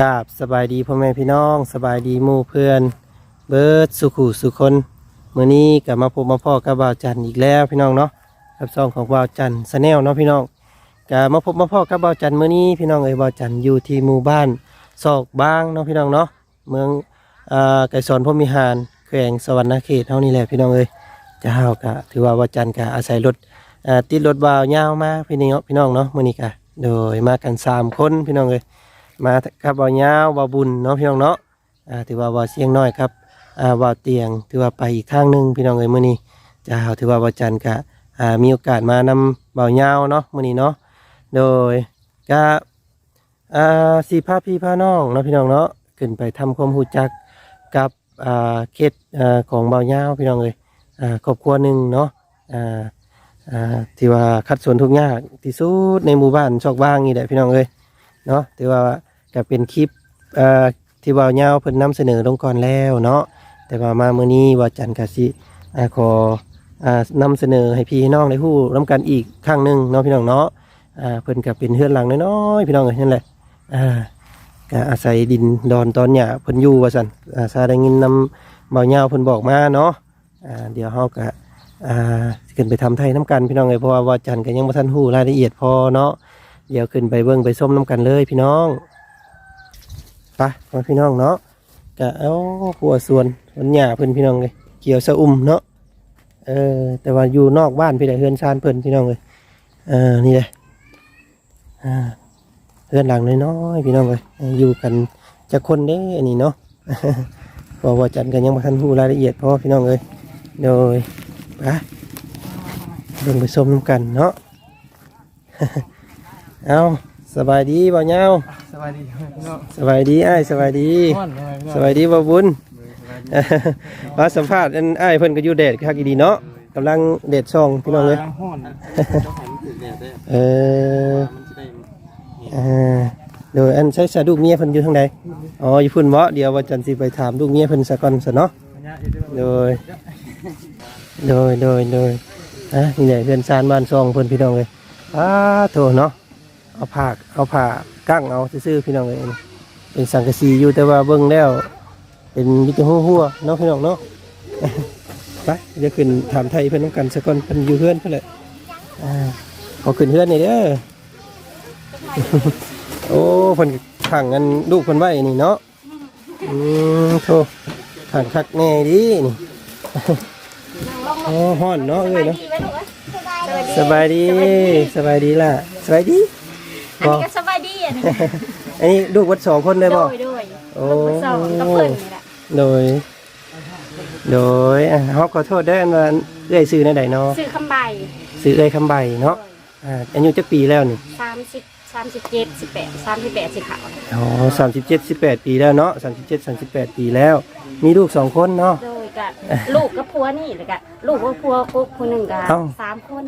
กราบสบายดีพ่อแม่พี่น้องสบายดีหมู่เพื่อน เบิร์ดสุขุสุคนมื้อนี้กลับมาพบมาพ่อกับบ่าวจันทร์อีกแล้วพี่น้องเนาะกับซองของบ่าวจันทร์สแนลเนาะพี่น้องกลับมาพบมาพ่อกับบ่าวจันทร์มื้อนี้พี่น้องเอ้ยบ่าวจันทร์อยู่ที่หมู่บ้านศอกบางเนาะพี่น้องเนาะเมืองอ่าไก่สอนพรหมิหารแขวงสวรรณเขตเท่านี้แหละพี่น้องเอ้ยจะเฮากะถือว่าบ่าวจันทร์กะอาศัยรถอ่าติดรถบ่าวยาวมาพี่น้องพี่น้องเนาะมื้อนี้กะโดยมากันสามคนพี่น้องเอ้ย มาครับบ่าวยาวบ่าวบุญเนาะพี่น้องเนาะอ่าถือว่าบ่าวเสียงน้อยครับอ่าบ่าวเตียงถือว่าไปอีกทางหนึ่งพี่น้องเอ้ยมื้อนี้จะเอาถือว่าบ่าวจันทร์ก็อ่ามีโอกาสมานำบ่าวยาวเนาะมื้อนี้เนาะโดยก็อ่าสีพาพี่พาน้องเนาะพี่น้องเนาะขึ้นไปทำความรู้จักกับอ่าเขตอ่าของบ่าวยาวพี่น้องเอ้ยอ่าครอบครัวหนึ่งเนาะอ่าอ่าที่ว่าคัดสวนทุกยากที่สุดในหมู่บ้านชอกบ้างนี่แหละพี่น้องเอ้ยเนาะถือว่า ก็เป็นคลิปเอ่อที่ว่าวยาเพิ่นนำเสนอลงก่อนแล้วเนาะแต่ว่ามามื้อนี้ว่าจันทร์กสิอ่าขออ่านำเสนอให้พี่น้องได้ฮู้นํกันอีกครั้งหนึงเนาะพี่น้องเนาะอ่าเพิ่นก็เป็นเฮือนหลังน้อยๆพี่น้องเอ้ยนั่นแหละอ่าก็อาศัยดินดอนตอนหญ้าเพิ่นอยู่ว่าซั่นอ่าซาได้ยินนำบ่าวยาเพิ่นบอกมาเนาะอ่าเดี๋ยวเฮาก็ อ่าขึ้นไปทำไทยน้กันพี่น้องเอ้ยเพราะว่าวาจันทร์ก็ยังบ่ทันฮู้รายละเอียดพอเนาะเดี๋ยวขึ้นไปเบิ้งไปส้มน้ำกันเลยพี่น้อง ไปมาพี่น้องเนาะกะเอาหัวส่วนวันหญ้าเพิ่อนพี่น้องเลยเกี่ยวสะอุ่มเนาะเออแต่ว่าอยู่นอกบ้านพี่ได้เฮือนชานเพิ่อนพี่น้องเลยเออนี่เลยอ่าเฮือนหลังน้อยๆพี่น้องเลยอยู่กันจะคนเด้อันนี้เนาะพอว่าจันกันยังมาทันรู้รายละเอียดพราะพี่น้องเลยโดยไปเบิ่งไปส้มกันเนาะเอา สบายดีบ่เงาสวัสดีครับพี่น้องสบายดีอ้ายสบายดี ม่อนเลยพี่น้องสบายดีบ่บุญมาสัมภาษณ์อันอ้ายเพิ่นก็อยู่แดดคักอีดีเนาะกำลังเดดช่องพี่น้องเลยห้อนเจ้าของมันติดแดดได้เออมันจะได้เอ่าโดยอันใช้สะดุกเมียเพิ่นอยู่ทางใดอ๋ออยู่พุ่นเมาะเดี๋ยวว่าจันสิไปถามลูกเมียเพิ่นซะก่อนซะเนาะ ระยะอยู่ด้วยโดย โดย โดย โดยอะนี่แหละเพื่อนซานบ้านซองเพิ่นพี่น้องเลยอ้าโถเนาะ เอาผ้าเอาผ้ากั้งเอาซื่อๆพี่น้องเลยเป็นสังกะสีอยู่แต่ว่าเบิ่งแล้วเป็นมิตรหัวหัวๆเนาะพี่น้องเนาะไปเดี๋ยวขึ้นถามไทยเพิ่นต้องกันสักก่อนเพิ่นอยู่เพื่อนเพิ่นแหละอ่าพอขึ้นเพื่อนนี่เด้อโอ้เพิ่นขังกันลูกเพิ่นไว้นี่เนาะอืมโธ่ขังคักแน่ดีนี่โอ้ฮ้อนเนาะเอ้ยเนาะสบายดีสบายดีล่ะสบายดี อันบ่นี้ก็สบายดีอะอันนี้ลูกวัดสองคนได้บ่โดยโดยโอ้ลูกสองกับเพิ่นนี่แหละโดย โดยอะเฮาขอโทษได้ออันว่าเอ้ยซื้อในใดเนาะซื้อคำใบซื้อเอ้ยคำใบเนาะอ่าอายุจักปีแล้วนี่สามสิบสามสิบเจ็ดสิบแปดสามสิบแปดสิขาวอ๋อ37 18 ปีแล้วเนาะ37 38 ปีแล้ว มีลูกสองคนเนาะ โดยกับลูกกับผัวนี่เลยกับลูกกับผัวกุ๊กคนหนึ่งกับเอ้า สามคน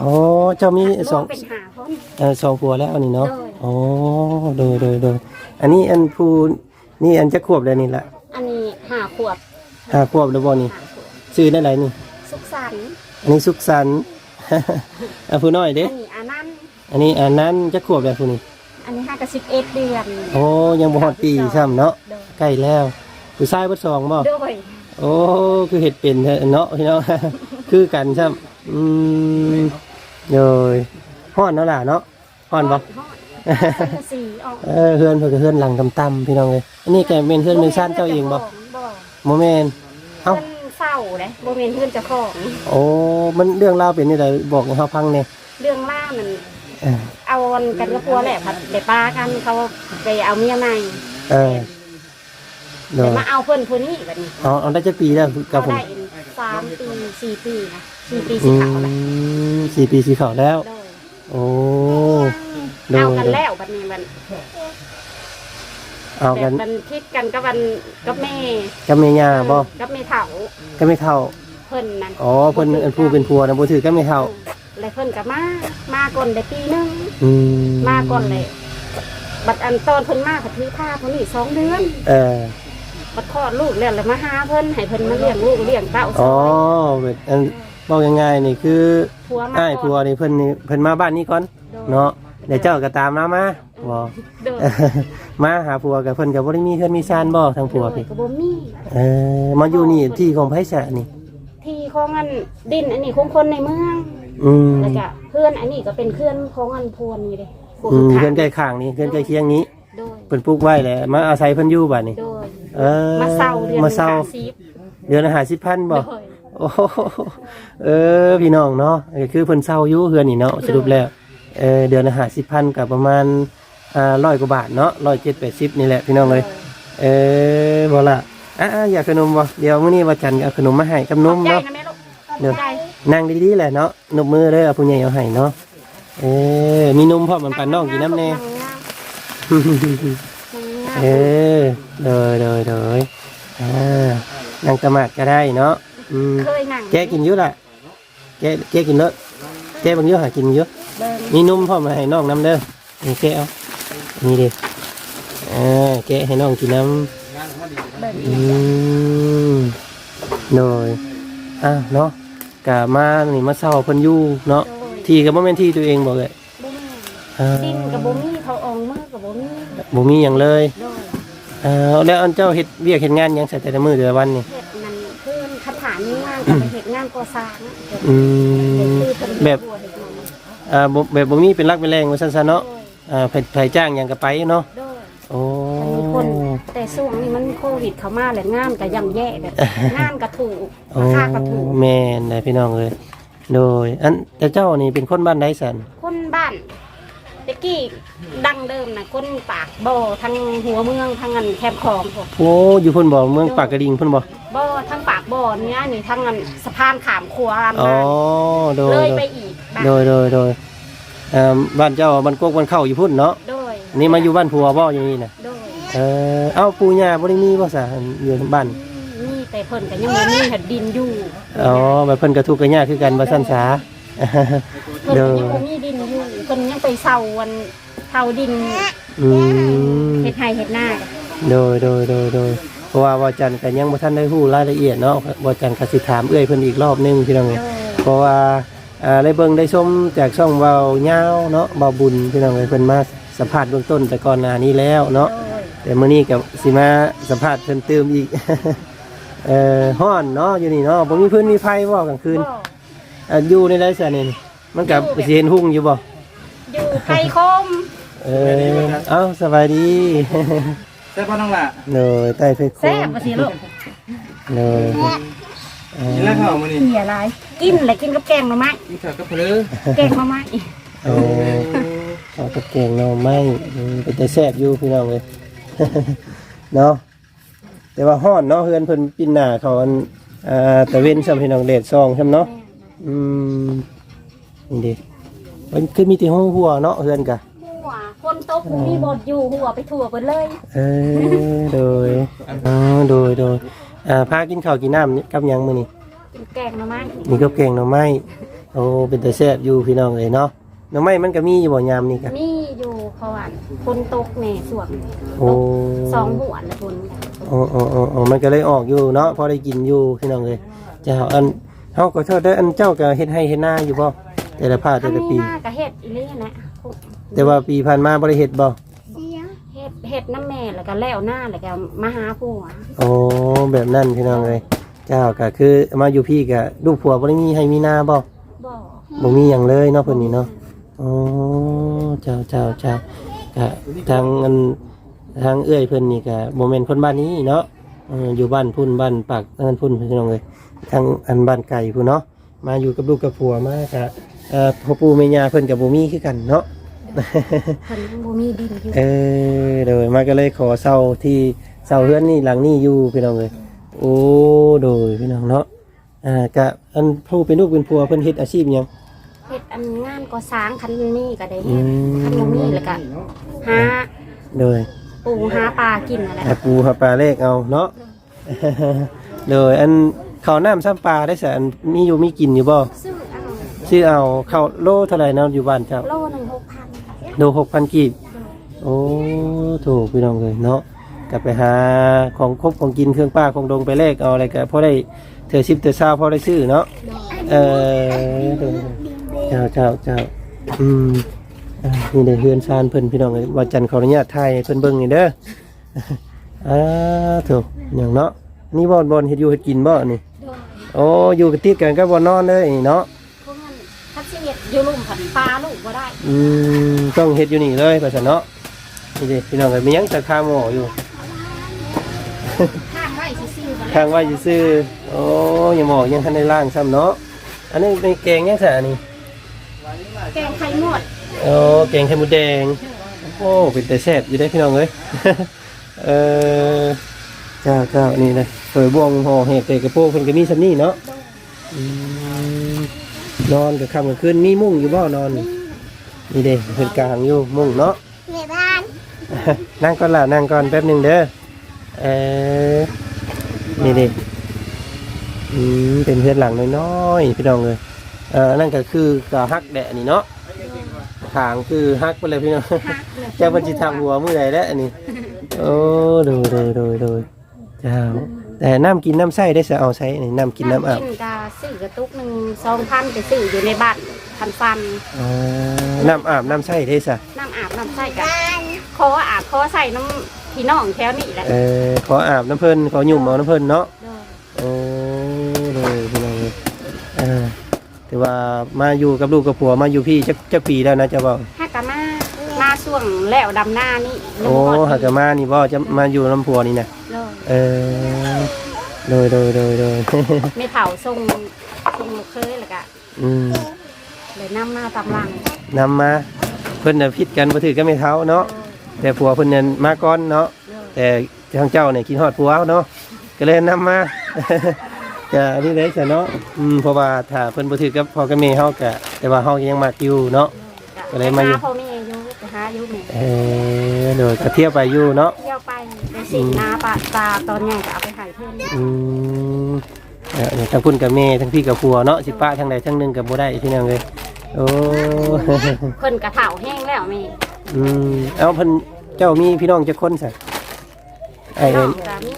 อ๋อเจ้ามีรสอวงมเป็นห้าคนเอ่อสองผัวแล้วอันนี้เนาะโดยอ๋อโดยโดยโดยอันนี้อันผู้นี่อันจะขวบแล้วนี่แหละอันนี้ห้าขวบห้าขวบแล้วบ่นี่ห้าขวบซื้อได้ไรนี่สุขสันต์อันนี้สุขสันต์อะผู้น้อยเด้อันนี้อานันต์อันนี้อันนั้นจะขวบแล้วผู้นี้อันนี้ห้ากับสิบเอ็ดเดือนโอ้ยังบ่ฮอดปีซ้ำเนาะโดยใกล้แล้วผู้ชายเบ่สองบ่โดยโอ้คือเฮ็ดเป็นแท้เนาะพี่น้องคือกันซ้ำ อืมโดยฮ้อนเนาะล่ะเนาะฮ้อนบ่ฮอดสังกะสีออกเออเฮือนเพิ่นก็เฮือนหลังต่ำๆพี่น้องเอ้ยอันนี้แกเป็นเฮือนเมืองซ่านเจ้าเองบ่บ่บ่แม่นเอ้า เพิ่นเศร้าเลยโบเมนเพื่อนเจ้าของโอ้ มันเรื่องราวเป็นนี่ไดบอกให้เขาฟังเนี่ยเรื่องล่ามันเออเอาวันกันกับพัวแหละพัดเดี๋ยวป้ากันเขาไปเอาเมียใหม่เออเดี๋ยเดี๋วยวมาเอาเพื่อนคนนี้แบบนี้เอาเอาได้จะปีแล้วกับเขาผม ได้สามปีสี่ปีนะ สี่ปีอืสี่ขาวแหละมสี่ปีสี่ขาวแล้ว โดยโอ้โดเอายกันแล้วบัดนี้มันเอาแต่กันมันคิดกันกับวันกับแม่กับเมียาบ่กับแม่เฒ่าก็ไม่เท่าเพิ่นนั่นอ๋อเพิ่นอันผู้เป็นผัวนะบ่ถือก็ไม่เท่า แล้วเพิ่นกับมามาก่อนได้ปีหนึงอืมมาก่อนเลยบัดอันตอนเพิ่นมาก็ถือผ้าเพิ่นนี่สองเดือน เออบัดคลอดลูกแล้วแล้วมาหาเพิ่นให้เพิ่นมาเลี้ยงลูกเลี้ยงเต้าอ๋อเบ็ดอัน บอกง่ายๆนี่คือผัวมาอ้ายผัวนี่เพิ่นนี่เพิ่นมาบ้านนี้ก่อนเนาะเดี๋ยวเจ้าก็ตามมามาเอบ่เด้อมาหาผัวกับเพิ่นก็บ่ได้มีเฮือนมีซานบ่ทางผัวพี่ก็บ่มีเออมาอยู่นี่ที่ของไผซะนี่ ที่ของอันดินอันนี้ของคนในเมืองอืมแล้วก็เพื่อนอันนี้ก็เป็นเพื่อนของอันพวนนี่เด้พวกอืมข้างเฮือนใกล้ข้างนี่เฮือนใกล้เคียงนี้โดยเพิ่นปลูกไว้แหละมาอาศัยเพิ่นอยู่บัดนี้ โดยเออมาเศร้าเดือนมาเศร้าสิบเดือนละ50,000บ่โดย โอ้โหเออพี่น้องเนาะก็คือเพิ่นเศร้าอยู่เฮือนนี่เนาะสรุปแล้วเออเดือนละ50,000ก็ประมาณอ่า100กว่าบาทเนาะ107 80นี่แหละพี่น้องเอ้ยเออบ่ล่ะอะอยากขนมบ่เดี๋ยวมื้อนี้ว่าจันทร์ก็เอาขนมมาให้กับนมเนาะ นะแม่ลูกเดี๋ยว ใจนั่งดีๆแหละเนาะนบมือเด้อเอาผู้ใหญ่เอาให้เนาะเออมีนมพร้อมมันปันน้องกินน้ำแน่ เออเดยเดยเดยอ่านั่งตะหมาดก็ได้เนาะ อืมเคยนั่งแกกินเยอะละแกแกกินเลอะแกบางเยอะหากินเยอะเบิ่งมีนมพร้อมมาให้น้องน้ำเด้อนี่แกเอานี่ดิอ่าแกะให้น้องกินน้ำเบิ่งอืมโดยอะเนาะกะมานี่มาเศร้าเพิ่นอยู่เนาะโดยที่ก็บ่แม่นที่ตัวเองบอกเลยบ่มีอ่าดินกับบ่มีเขาเอองมือกับบ่มีบ่มีหยังเลย โดยอ่าแล้วอันเจ้าเฮ็ดเวียกเฮ็ดงานหยังใส่แต่ละมื้อแต่ละวันนี่เฮ็ดนั่นเพิ่นคาถามีงาน ก็ไปเฮ็ดงานก่อสร้างเฮ็ดอืมคือเพิ่นแบบบัวเฮ็ดนั่นอ่าบ่แบบบ่มีเป็นรักเป็นแรงว่าซั่นๆเนาะโดยอ่าไผไผจ้างหยังก็ไปเนาะโดยโอ้ มันมีคนแต่ช่วงนี้มันโควิดเข้ามาแล้วงานก็ย่ำแย่แบบงานก็ถูกโอ้ราคาก็ถูกแม่นได้พี่น้องเอ้ยโดย อันแต่เจ้านี่เป็นคนบ้านใดสันคนบ้าน ตะกี้ดังเดิมนะคนปากบ่อทั้งหัวเมืองทั้งอันแคมป์คลองพวกโอ้อยู่เพิ่นบ่เมืองปากกระดิ่งเพิ่นบ่บ่อทั้งปากบ่อเนี้ยนี่ทั้งอันสะพานขามครัวอ๋อมาโดยเลยโดไปยอีกบ้านโดยโดยโดยเอ่อบ้านเจ้าบ้านกกบ้านเข้าอยู่พุ่นเนาะโดยนี่มาอยู่บ้านผัวบ่อยู่นี่น่ะโดยเออเอ้าปู่ย่าบ่ได้มีบ่ซะอยู่บ้านนี่แต่เพิ่นก็ยังบ่มีแผ่นดินอยู่อ๋อแบบเพิ่นก็ทุกข์ก็ยากคือกันว่าซั่นซาเพิ่นโดก็ยยังบ่มีดินอยู่เพิ่นยังไปเซาวันเซาดินอืมเฮ็ดไร่เฮ็ดนากันโดยโดยโดยโดยเพราะว่าว่าจันทร์ก็ยังบ่ทันได้ฮู้รายละเอียดเนาะว่าจันทร์ก็สิถามเอื้อยเพิ่นอีกรอบหนึงพี่น้องเอ้ยโดยเพราะว่าอ่าได้เบิ่งได้ชมจากช่องเบาเงาวเนาะเบาบุญพี่น้องเอ้ยเพิ่นมาสัมภาษณ์เบื้องต้นแต่ก่อนหน้านี้แล้วเนาะโดยแต่มื้อนี้ก็สิมาสัมภาษณ์เพิ่มเติมอีก เอ่อฮ้อนเนาะอยู่นี่เนาะบ่มีพื้นมีไฟบ่กลางคืนบ่อะอยู่ในไรซะนี่มันก็สิเห็นหุ่งอยู่บ่ อยู่ไข่คมเออเอ้าสบายดีใช่ป่ะน้องล่ะเนยใต้ไฟโคแซ่บบ่สิลูกเนยเอ่อกินแล้วข้าวมื้อนี้เหี่ยหลายกินแล้วกินกับแกงหน่อไม้กินข้าวกับเพลือแกงหน่อไม้เออเอาตะเกียงเนาะไม่อืมเป็นแต่แซ่บอยู่พี่น้องเลยเนาะแต่ว่าฮ้อนเนาะเฮือนเพิ่นปินหน้าเขาอันอ่าตะเว้นซ้ำพี่น้องเดดซองซ้ำเนาะอืมนี่ดิ มันคือมีแต่ห้องหัวเนาะเฮือนกะหัวคนโตผู้มีบทอยู่หัวไปทั่วเบิดเลยเออโดยอ๋อโดยโดยอ่าพากินข้าวกินน้ำนี่กับหยังมื้อนี้กินแกงหน่อไม้นี่ก็แกงหน่อไม้โอ้เป็นแต่แซ่บอยู่พี่น้องเลยเนาะหน่อไม้มันก็มีอยู่บ่ยามนี่กะมีอยู่เพราะว่าคนตกแหน่ส่วนโอ้สองหัวละคนอ๋ออ๋ออ๋ออ๋อมันก็เลยออกอยู่เนาะพอได้กินอยู่พี่น้องเลยเจ้าอันเฮาก็โทษเด้ออันเจ้าก็เฮ็ดให้เฮ็ดหน้าอยู่บ่ แต่ละภาคแต่ถ้าละมีปีหน้ากะเฮ็ดอีเลี่ยนะแต่ว่าปีผ่านมาบ่ได้เฮ็ดบ่เฮ็ดเฮ็ดน้ำแม่แล้วก็แล้วหน้าแล้วก็มาหาผัวโอ้แบบนั้นพี่น้องเลยเจ้าก็คือมาอยู่พี่ก็ลูกผัวบ่ได้มีให้มีหน้าบ่บ่บ่มีหยังเลยเนาะเพิ่นนี่เนาะอ๋อเจ้าเจ้าเจ้าก็ทางอันทางเอื้อยเพิ่นนี่ก็บ่แม่นคนบ้านนี้เนาะเอออยู่บ้านพุ่นบ้านปากนั่นพุ่นพี่น้องเลยทางอันบ้านไก่พุ่นเนาะมาอยู่กับลูกกับผัวมาก็ เอ่อพ่อปู่แม่ย่าเพิ่นก็บ่มีคือกันเนาะเพิ่นยังบ่มีดินอยู่เออโดยมาก็เลยขอเช่าที่เช่าเฮือนนี่หลังนี้อยู่พี่น้องเลยโอ้โดยพี่น้องเนาะอ่ากะอันผู้เป็นลูกเป็นผัวเพิ่นเฮ็ดอาชีพหยัง เฮ็ดอันงานก่อสร้างคันนี้ก็ได้อืเฮ็ดคันบ่มมีแล้วก็หาโดยปูหาปลากินนั่นแหละหาปูหาปลาเลขเอาเนาะ โดยอันข้าวน้ำซ้ำปลาได้สะอันมีอยู่มีกินอยู่บ่ซื้อ เอาชื่อเอาข้าวโลเท่าไหร่เนาะอยู่บ้านเจ้าโลหนึง6,000โลหกพันกีบโอ้ถูกพี่น้องเลยเนาะกลับไปหาของครบของกินเครื่องป้าของดงไปเลขเอาอะไรก็พอได้เธอชิปเธอซาวพอได้ซื้อเนาะเออเจ้าเจ้าเจ้าอืมอ่านี่ได้เฮือนซานเพิ่นพี่น้องเอ้ยว่าจันทร์ขออนุญาตถ่ายให้เพิ่นเบิ่งนี่เด้ออ่าถูกอย่างเนาะนี่บ่บ่เฮ็ดอยู่เฮ็ดกินบ่นี่โดยโอ้อยู่กันติดกันก็บ่นอนเลยนี่เนาะ พวกนั้นถ้าสิเฮ็ด อยู่ลุ่มผันปลาลูกบ่ได้อืมต้องเฮ็ดอยู่นี่เลยว่าซั่นเนาะนี่ดิพี่น้องเอ้ยมีหยังตะคาหม้ออยู่ ข้างไว้ซื่อๆบ่ทางไว้ซื่อๆโอ้ยังหม้อยังทันได้ล้างซ้ำเนาะอันนี้เป็นแกงยังซะอันนี้แกงไข่หมดโอ้แกงไข่มดแดงโอ้เป็นแต่แซ่บอยู่ได้อพี่น้องเอ้ย เออเจ้าเจ้านี่นะเผยบวงห่อเห็ดเตะกระโปงเพิ่นก็มีซำนี้เนาะอืม นอนกับค่ำกับคืนมีมุ้งอยู่บ่นอนนี่นี่เด้เพิ่นกลางอยู่มุ้งเนาะ แม่บ้าน นั่งก่อนล่ะนั่งก่อนแป๊บหนึงเด้อเออนี่เด้อืมเป็นเพื่อนหลังน้อยๆพี่น้องเลยเออนั่นก็คือกะฮักแดะนี่เนาะทางคือฮักไปเลยพี่น้องหักเลยเจ้าบัญชีทำหัวมือใดแล้วอันนี้โอ้โดยโดยโดยโดยเจ้าแต่น้ำกินน้ำใส่ได้สะเอาใช้นี่น้ำกินน้ำอาบ กินกา ซื้อกระตุกหนึ่งสองพันไปซื้ออยู่ในบ้านพันฟันอ่าน้ำอาบน้ำใส่ได้สะน้ำอาบน้ำใส่กันคออาบคอใส่น้ำพี่น้องแถวนี้แหละเออขออาบน้ำเพิ่นขอหยุ่มเอาน้ำเพิ่นเนาะโดยโอ้เลยพี่น้องเลยเออแต่ว่ามาอยู่กับลูกกับผัวมาอยู่พี่จักจักปีแล้วนะเจะบอกฮักกะมามาช่วงแล้วดำหน้านี่โอ้หากจะมานี่บ่จะมาอยู่น้ำผัวนี่นะโดยเออ โดยโดยโดยโดยไม่เผาทรงทรงลูกเคยแล้วก็อืมเลยน้ำหน้าตำลังนำมาเพิ่นน่ะผิดกันบ่ถือกันไม่เท้าเนาะแต่ผัวเพิ่นเนี่ยมาก่อนเนาะโดยแต่ทางเจ้าเนี่ยกินฮอดผัวเนาะก็เลยนำมาจะอันนี้เลยจ้ะเนาะอืมเพราะว่าถ้าเพิ่นบ่ถือกับพ่อกับแม่เฮาก็แต่ว่าเฮายังมักอยู่เนาะก็เลยมาอยู่หพ่อแม่อยู่ไป หาอยู่แม่เออโดยก็เที่ยวไปอยู่เนาะเที่ยวไปไปสิงนาปลาตาตอนใหญ่ก็เอาไปใหายเพื่อนอืมเออเนี่ยทั้งคุณกับแม่ทั้งพี่กับผัวเนาะสิป้าทั้งใดทั้งหนึงก็บ่ได้พี่น้องเลยโอ้เพิ่นกระเถาแห้งแล้วแม่อืมเอาเพิ่นเจ้ามีพี่น้องจักคนซะไอ้น้เอิ้อนงก็มี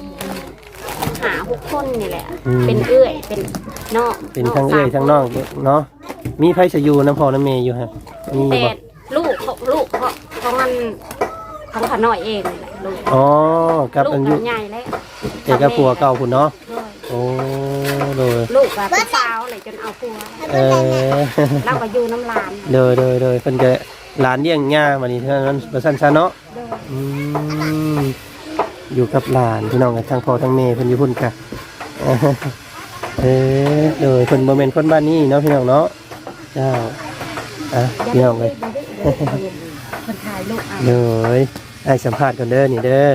หาหกคนนี่แหละ อืม เป็นเอื้อยเป็นน้องเป็นทั้งเอ้ยทั้งน้องเนาะมีไผสิอยู่น้ำพ่อน้ำแม่อยู่ฮะมีแต่บ่ลูก ของลูกของของมันของขน้อยเองนี่แหละลูกอ๋อกับลูอักนอยู่มันใหญ่แล้วแต่กับผัวเก่าพุ่นเนาะด้วยโอ้โดยลูกก็เป็นสาวเลยจนเอาผัวเออ เราก็อยู่น้ำลานโดยโดยโดยเพิ่นก็หลานเลี้ยงย่ามานี่เท่านั้นบ่ซั่นซะเนาะ ด้วยอืมอยู่กับหลานพี่น้องกันทั้งพ่อทั้งแม่เพิ่นอยู่พุ่นกะ เออโดยเพิ่นบ่แม่นคนบ้านนี้เนาะพี่น้องเนาะเจ้าอะพี่น้องเลย คนถ่ายลูกเอาโดยไอ้สัมภาษณ์ก่อนเด้อนี่เด้อ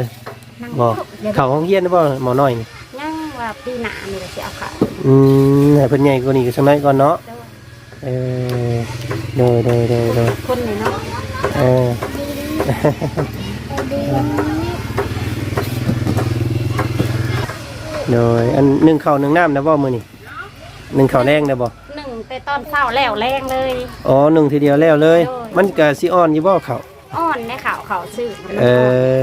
นั่งบอกเข้าห้องเรียนได้บ่าหมอน้อยนี่นั่งว่าปีหน้านี่เราจะเอาเขาอืมให้เพิ่นใหญ่กว่านี้ก็สักหน่อยก่อนเนาะเออโดยโดยโดยโดยคนนี่เนาะเออโดยอันนึ่งข้าวหนึ่งน้ำนะบ่มื้อนี่หนึ่งข้าวแรงได้บ่ ต่ตอนเช้าแล้วแรงเลย อ๋อหนึ่งทีเดียวแล้วเลยโดยมันก็สิอ่อนอยู่บ่เขาวอ่อนในข่าวเขาซื้อเอ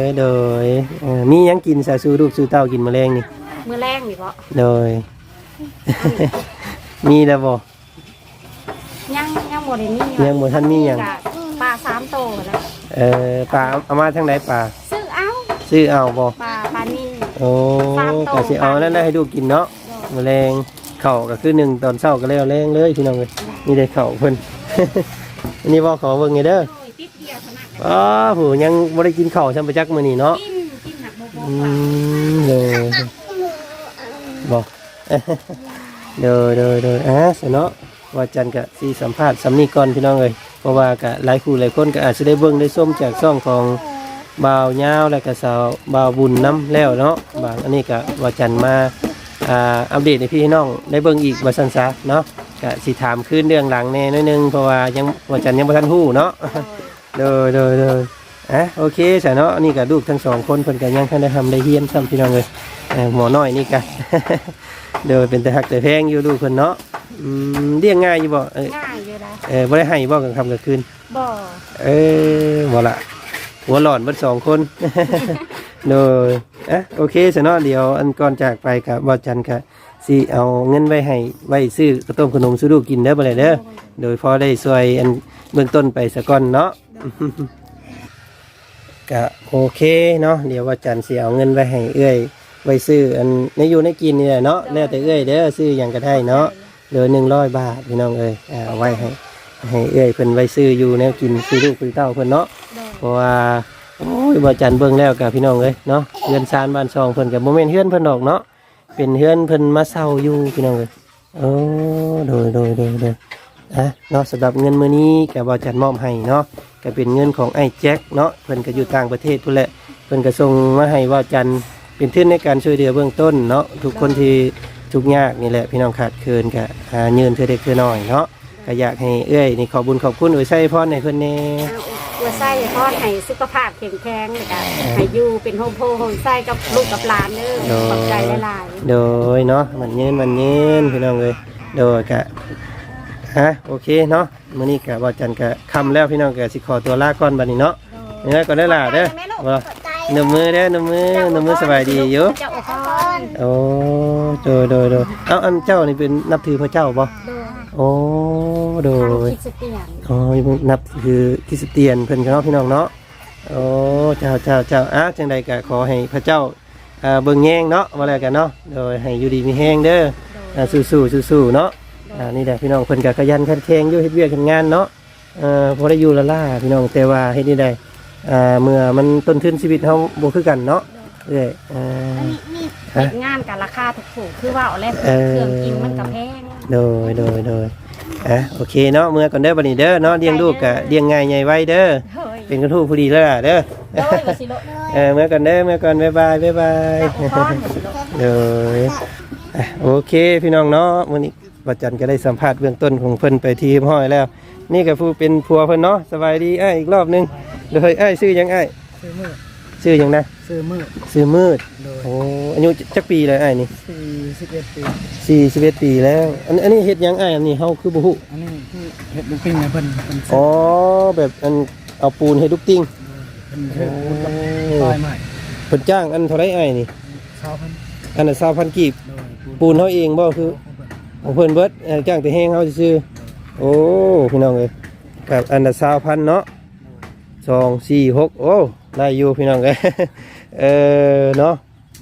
อโดยเออมีหยังกินซะสู้ลูกสู้เต้ากินแมลงนี่ มือแรงนี่เพราะโดย มีแล้วบ่ยังยังบ่ได้มียังบ่ทันมีหยังกะปลาสามโตแล้วเออปลาเอามาทางไหนปลาซื้อเอาซื้อเอาบ่ปลาปลานิ่โอ้สามโตก็สิเอานั่นได้ให้ลูกกินเนาะแมลง ข้าวก็คือหนึ่งตอนเช้าก็แล้วแรงเลยพี่น้องเอ้ยนี่ได้ข้าวเพิ่น อันนี้บ่ขอเบิ่งไงเด้อโอ้ยติดเดียวเท่านั้นอ๋อโหยังบ่ได้กินข้าวช่ำประจักมื้อนี้เนาะกินกินหนักโบโบอืมเลยบอกเดยเดยเดยอะสเนาะว่าจันกะสีสัมภาษณ์สำนีก่อนพี่น้องเลยเพราะว่ากะหลายคู่หลายคนก็อาจจะได้เบิ่งได้ส้มจากซ่องของบ่าวยาวและก็สาวบ่าวบุญน้ำแล้วเนาะบางอันนี้ก็ว่าจันมาอ่า อัปเดตให้พี่น้องได้เบิ่งอีกว่าซั่นซะเนาะก็สิถามคืนเรื่องหลังแน่น้อยหนึงเพราะว่ายังว่าจันยังบ่ทันฮู้เนาะเดยเดยเดยอะโอเคสะเนาะนี่กับลูกทั้งสองคนเพิ่นก็ยังทันได้ทำได้เฮียนซ้ำพี่น้องเลยเอ่อหมอน้อยนี่กันเดยเป็นแต่หักแต่แพงอยู่ลูกเพิ่นเนาะอืมเลี้ยงง่ายอยู่บ่เออง่ายอยู่นะเออบ่ได้ให้บ่กลางค่ำกลางคืนบ่เออบ่ละ หัวหลอนเบิดสองคนโดยอะโอเคสนาเดี๋ยวอันก่อนจากไปกับบ่จันกะสิเอาเงินไว้ให้ไว้ซื้อข้าวต้มขนมซื้อลูกกินเด้อบ่ได้เด้อโดยพอได้ช่วยอันเบื้องต้นไปสะก่อนเนาะก็โอเคเนาะเดี๋ยวว่าจันทร์สิเอาเงินไว้ให้เอื้อยไว้ซื้ออันในอยู่ในกินนี่แหละเนาะแล้วแต่เอื้อยเด้อซื้อหยังก็ได้เนาะเหลือ100บาทพี่น้องเอ้ยเอาไว้ให้ให้เอื้อยเพิ่นไว้ซื้ออยู่แนวกินซื้อลูกซื้อเต้าเพิ่นเนาะ เพราะว่าโอ้ยบ่จันเบิ่งแล้วกับพี่น้องเอ้ยเนาะเฮือนซานบ้านซองเพิ่นก็บ่แม่นเฮือนเพิ่นดอกเนาะเป็นเฮือนเพิ่นมาเช่าอยู่พี่น้องเอ้ยโอ้โดยโดยโดยโดยอะเนาะสำหรับเงินมื้อนี้ก็บ่จันมอบให้เนาะก็เป็นเงินของไอ้แจ็คเนาะเพิ่นก็อยู่ต่างประเทศพุ่นแหละเพิ่นก็ส่งมาให้ว่จันเป็นทุนในการช่วยเหลือเบื้องต้นเนาะทุกคนที่ทุกข์ยากนี่แหละพี่น้องขาดเคินก็หาเงินเทื่อเด็กเทื่อน้อยเนาะก็อยากให้เอ้ยนี่ขอบุญขอบคุณอวยใส่พรให้เพิ่นแน่ เอาตัวไส้ทอดให้สุขภาพแข็งแรงแล้วก็ให้อยู่เป็นโฮมโพโฮมไส้กับลูกกับหลานเด้อขอบใจหลายๆโดยเนาะมันเย็นมันเย็นพี่น้องเลยโดยกะฮะโอเคเนาะมื้อนี้กะบ่จันกะค่ำแล้วพี่น้องกะสิขอตัวลาก่อนบัดนี้เนาะยังไงก็ได้อล่ะเด้อบ่หนุ่มมือเด้อหนุ่มมือหนุ่มมือสบายดีอยู่เจ้าอวยพรโอ้โดยโดยโดยเอ้าอันเจ้านี่เป็นนับถือพระเจ้าบ่ โดยโอ้โดทางยคริสเตียนอ๋อนับคือคริสเตียนเพิ่นก็เนาะพี่น้องเนาะโอ้เจ้าเจ้าเจ้าอะจังใดก็ขอให้พระเจ้าอ่าเบิ่งแยงเนาะว่าแล้วกันเนาะโดยให้อยู่ดีมีแฮงเด้อโดยอ่าสู้ๆสู้ๆเนาะอ่านี่แหละพี่น้องเพิ่นก็ขยันขันแข็งอยู่เฮ็ดเวียกเฮ็ดงานเนาะเอ่อพอได้อยู่ละล่าพี่น้องแต่ว่าเฮ็ดนี่ได้อ่าเมื่อมันต้นทุนชีวิตเฮาบ่คือกันเนาะเอ้ยอ่าเฮ็ดงานกับราคาถูกๆคือว่าเอาแล้วเออเครื่องกินมันก็แพง โดยโดยโดยอะโอเคเนาะเมื่อก่อนเด้อบัดนี้เด้อเนาะเลี้ยงลูกก็เลี้ยงง่ายใหญ่ไว้เด้อเฮ้ยเป็นกระทู้ผู้ดีแล้วล่ะเด้อโดยว่าสิโลเออเมื่อก่อนเด้อเมื่อก่อนบ๊ายบายบ๊ายบายเจ้าอวยพรว่าสิโลโดยอะโอเคพี่น้องเนาะมื้อนี้บัดจันก็ได้สัมภาษณ์เบื้องต้นของเพิ่นไปที่ห้อยแล้ว นี่ก็ผู้เป็นผัวเพิ่นเนาะสบายดีอ้ายอีกรอบหนึงโดยอ้ายชื่อหยังอ้ายซื้อมือ ชื่อหยังนะซื้อมือชื่อมืด โดยโอ้อายุจักปีเลยอ้ายนี่สี่สิบเอ็ดปี41ปีแล้ว อันอันนี้เฮ็ดหยังอ้ายอันนี้เฮาคือบ่ฮู้อันนี้ที่เห็ดลูกปิ้งนะเพิ่นเพิ่นอ๋อแบบอันเอาปูนให้ลูกติ้งเพิ่นเฮ็ดปูนกับปลายไม้เพิ่นจ้างอันเท่าไรอ้ายนี่ชาวเพิ่นอันน่ะ20,000กีบโดยปูนเฮาเองบ่คือ ของเพิ่นของเพิ่นเบิดเอ่อจ้างแต่แห้งเฮาซื่อๆโอ้พี่น้องเอ้ยกับอันละ20,000เนาะสองสี่หกโอ้ ได้อยู่พี่น้องเอ้ยเออเนาะ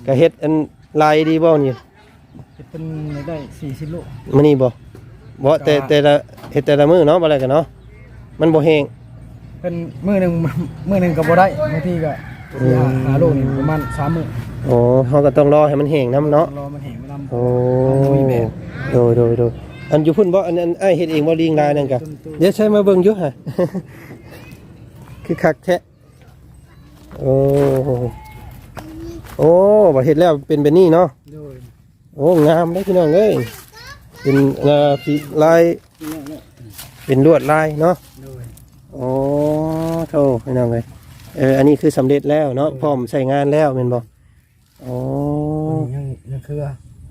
ก็เฮ็ดอันลายดีบ่นี่เฮ็ดเป็นได้สี่สิบโลมื้อนี้บ่บ่แต่จ้ะแต่ละเฮ็ดแต่ละมื้อเนาะบ่อะไรกันเนาะมันบ่แห้งเป็นมือหนึ่งมือหนึ่งก็บ่ได้บางทีก็อืมหาหาโลนี่ประมาณสามมื้อโอ้เฮาก็ต้องรอให้มันแห้งนํเนาะรอมันแห้งไปนำโอ้โดยโดยโดยอันอยู่พุ่นบ่อันอันอ้ายเฮ็ดเองบ่ลิงลายนั่นกะเดี๋ยวใช้มาเบิ่งอยู่ฮะคือคักแท้ โอ้โหโอ้บ่เฮ็ดแล้วเป็นแบบนี้เนาะ โดยโอ้ งามเลยพี่น้องเอ้ยเป็นเอ่อสีลาย เป็นลวดลายเนาะ โดยโอ้โธ่พี่น้องเอ้ยเออ อันนี้คือสำเร็จแล้วเนาะ พร้อมใช้งานแล้วแม่นบ่โอ้ ยังยังคือ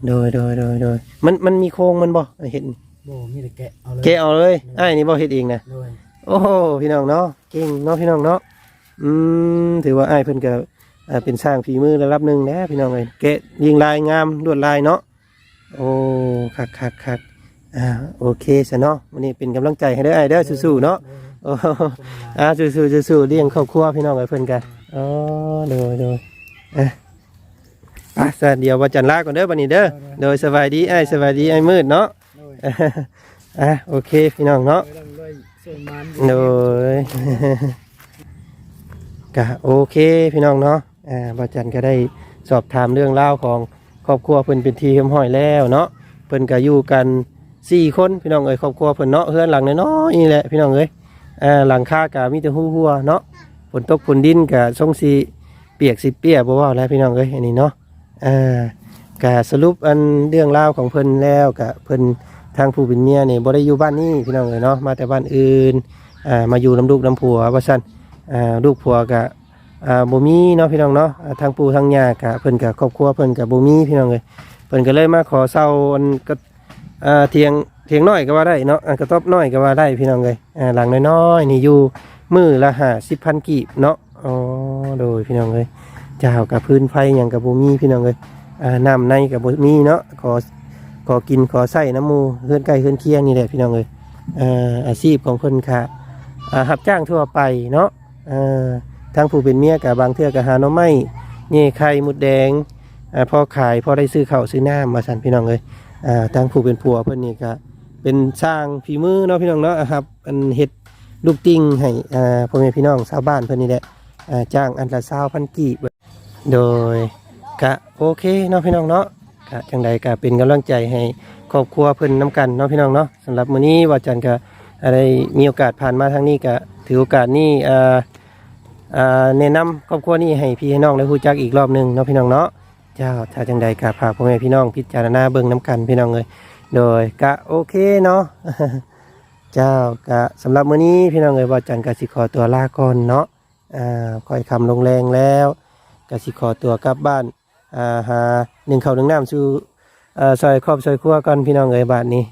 โดยโดยโดยโดยมันมันมีโครงมันบ่เห็นบ่มีแต่แกะเอาเลยแกะเอาเลยอ้ายนี่บ่เฮ็ดเองนะ โดยโอ้โหพี่น้องเนาะ เก่งเนาะพี่น้องเนาะ อืมถือว่าอ้ายเพิ่นก็อ่าเป็นสร้างฝีมือระดับหนึ่งนะพี่น้องเอ้ยแกะยิงลายงามลวดลายเนาะโอ้คักคักคักอ่าโอเคซะเนาะวันนี้เป็นกำลังใจให้เด้ออ้ายเด้อสู้ๆเนาะโอ้อ่าสู้ๆสู้ๆเลี้ยงครอบครัวพี่น้องเอ้ยเพิ่นกันอ๋อโดยโดยอะอะซะเดี๋ยวว่าจันลาก่อนเด้อบัดนี้เด้อโดยสบายดีอ้ายสบายดีอ้ายมืดเนาะโดยอะโอเคพี่น้องเนาะโดยโดยเส้นมัน โดย ก็โอเคพี่น้องเนาะอ่าบาจันก็ได้สอบถามเรื่องเล่าวของครอบครัวเพิ่นเป็นทีเฮมห้อยแล้วเนาะเพิ่นก็อยู่กันสี่คนพี่น้องเอ้ยครอบครัวเพิ่นเนาะเฮือนหลังน้อยๆนี่แหละพี่น้องเอ้ยอ่าหลังคากะมีแต่หัวๆเนาะฝนตกฝนดินกะทรงสีเปียกสิเปียกบ่เว่าแล้วพี่น้องเอ้ยอันนี้เนาะอ่ากะสรุปอันเรื่องเล่าวของเพิ่นแล้วกะเพิ่นทางผู้เป็นเมียนี่บ่ได้อยู่บ้านนี้พี่น้องเลยเนาะมาแต่บ้านอื่นอ่ามาอยู่น้ำลูกน้ำผัวว่าซั่น อ่าลูกผัวกะอ่าบ่มีเนาะพี่น้องเนาะอ่าทางปู่ทางย่ากะเพิ่นกะครอบครัวเพิ่นกะบ่มีพี่น้องเลยเพิ่นก็เลยมาขอเช่าอันก็อ่าเถียงเถียงน้อยก็ว่าได้เนาะอันกระต๊อบน้อยก็ว่าได้พี่น้องเลยอ่าหลังน้อยๆนี่อยู่มื้อละ50,000กีบเนาะอ๋อโดยพี่น้องเลยเจ้ากับพื้นไฟหยังกับบ่มีพี่น้องเลยอ่าน้ำในกับบ่มีเนาะขอขอกินขอใส่น้ำมูเพื่อนใกล้เพื่อนเคียงนี่แหละพี่น้องเลยอ่ออาชีพของเพิ่นค่ะอ่ารับจ้างทั่วไปเนาะ อ่อทั้งผู้เป็นเมียกับบางเทื่อก็หาหน่อไม้เงี้ยไข่มุดแดงอ่าพอขายพอได้ซื้อข้าวซื้อน้ำมาสั่นพี่น้องเลยอ่าทั้งผู้เป็นผัวเพิ่นนี่ก็เป็นสร้างฝีมือเนาะพี่น้องเนาะอ่าครับอันเฮ็ดลูกติ้งให้อ่าพ่อแม่พี่น้องชาวบ้านเพิ่นนี่แหละอ่าจ้างอันละ20,000กีบโดยก็โอเคเนาะพี่น้องเนาะก็จังใดก็เป็นกำลังใจให้ครอบครัวเพิ่นนํกันเนาะพี่น้องเนาะสำหรับมื้อนี้ว่าจันก็อะไรมีโอกาสผ่านมาทางนี้ก็ ถือโอกาสนี้อ่าอ่าแนะนำครอบครัวนี้ให้พี่ให้น้องได้รู้จักอีกรอบหนึ่งเนาะพี่น้องเนาะเจ้าถ้าจังใดก็พาพ่อแม่พี่น้องพิจารณาเบิ่งน้กันพี่น้องเลยโดยกะโอเคเนาะ เจ้ากะสำหรับมื้อนี้พี่น้องเอ้ยบ่จันกสิขอตัวลาก่อนเนาะอ่าค่อยคำลงแรงแล้วกสิขอตัวกลับบ้านอ่าหาหนึ่งข้าวหนึ่งน้ำสู่เอ่อซอยครอบซอยครัวก่อนพี่น้องเอ้ยบาดนี้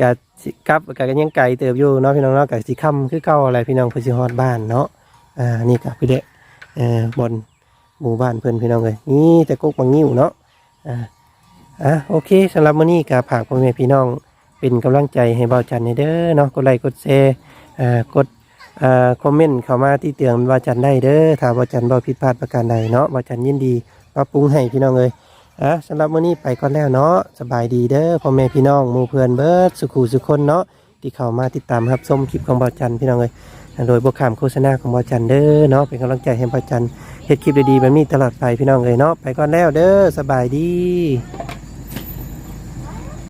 กะสิกลับกะยังไกลเติบอยู่เนาะพี่น้องเนาะกะสิค่ำคือเก่าอะไรพี่น้องเพื่อสิฮอดบ้านเนาะอ่านี่กะพี่เดะเอ่อบนหมู่บ้านเพื่อนพี่น้องเลยนี่แต่กกบางนิ้วเนาะอ่าอะโอเคสำหรับมื้อนี้กะฝากพ่อแม่พี่น้องเป็นกำลังใจให้เบาจันให้เด้อเนาะกดไลค์กดแชร์อ่ากดอ่าคอมเมนต์เข้ามาที่เตือนว่าจันได้เด้อถ้าว่าจันบ่ผิดพลาดประการใดเนาะว่าจันยินดีปรับปรุงให้พี่น้องเลย อะสำหรับมื้อนี้ไปก่อนแล้วเนาะสบายดีเด้อพ่อแม่พี่น้องหมู่เพื่อนเบิร์ดสุขูสุคนเนาะที่เข้ามาติดตามครับชมคลิปของบอจันพี่น้องเลยโดยบกขามโฆษณาของบอจันเด้อเนาะเป็นกำลังใจให้บอจันเฮ็ดคลิปดีๆแบบนี้ตลอดไปพี่น้องเลยเนาะไปก่อนแล้วเด้อสบายดี